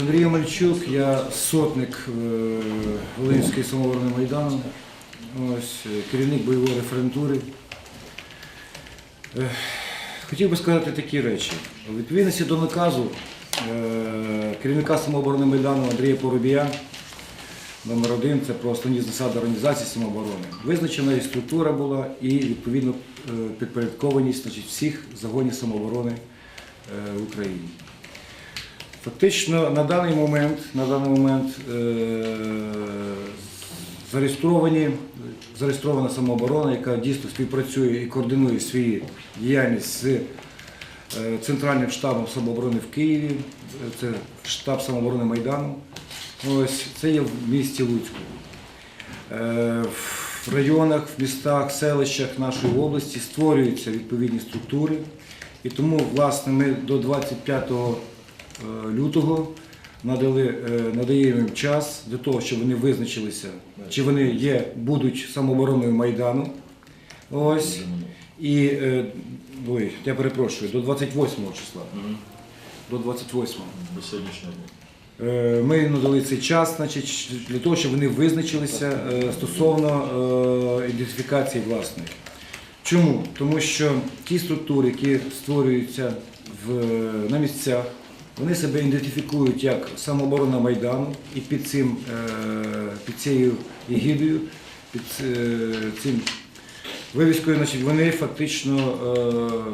Андрій Мальчук, я сотник е, Волинської самооборони Майдану, ось, е, керівник бойової референтури. Е, Хотів би сказати такі речі. У відповідності до наказу керівника самооборони Майдану Андрія Поробія, номер один це про основні засади організації самооборони. Визначена і структура була, і відповідно підпорядкованість значить, всіх загонів самооборони в Україні. Фактично на даний момент, на даний момент е, зареєстровані, зареєстрована самооборона, яка дійсно співпрацює і координує свою діяльність з е, Центральним штабом самооборони в Києві, це штаб самооборони Майдану. Ось це є в місті Луцьку. Е, В районах, в містах, селищах нашої області створюються відповідні структури. І тому, власне, ми до 25 е, лютого надали, е, надаємо їм час для того, щоб вони визначилися, чи вони є, будуть самообороною Майдану. Ось. І, е, ой, я перепрошую, до 28 числа. До 28. До сьогоднішнього дня. Е, Ми надали цей час значить, для того, щоб вони визначилися е, стосовно е, ідентифікації власної. Чому? Тому що ті структури, які створюються в, на місцях, вони себе ідентифікують як самооборона Майдану і під, цим, е, під цією егідою, під е, цим вивіскою, значить, вони фактично е,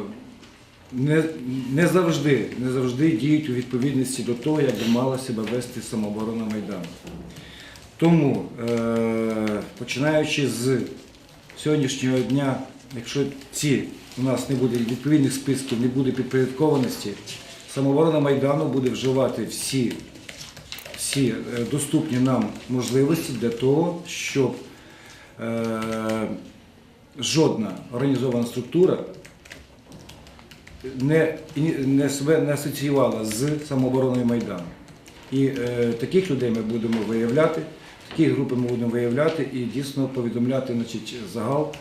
не, не, завжди, не завжди діють у відповідності до того, як би мала себе вести самооборона Майдану. Тому, починаючи з сьогоднішнього дня, якщо ці у нас не буде відповідних списків, не буде підпорядкованості, самооборона Майдану буде вживати всі, всі е, доступні нам можливості для того, щоб е, жодна організована структура не, не себе не асоціювала з самообороною Майдану. І е, таких людей ми будемо виявляти, такі групи ми будемо виявляти і дійсно повідомляти значить, загал,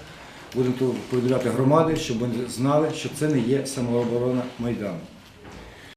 будемо повідомляти громади, щоб вони знали, що це не є самооборона Майдану.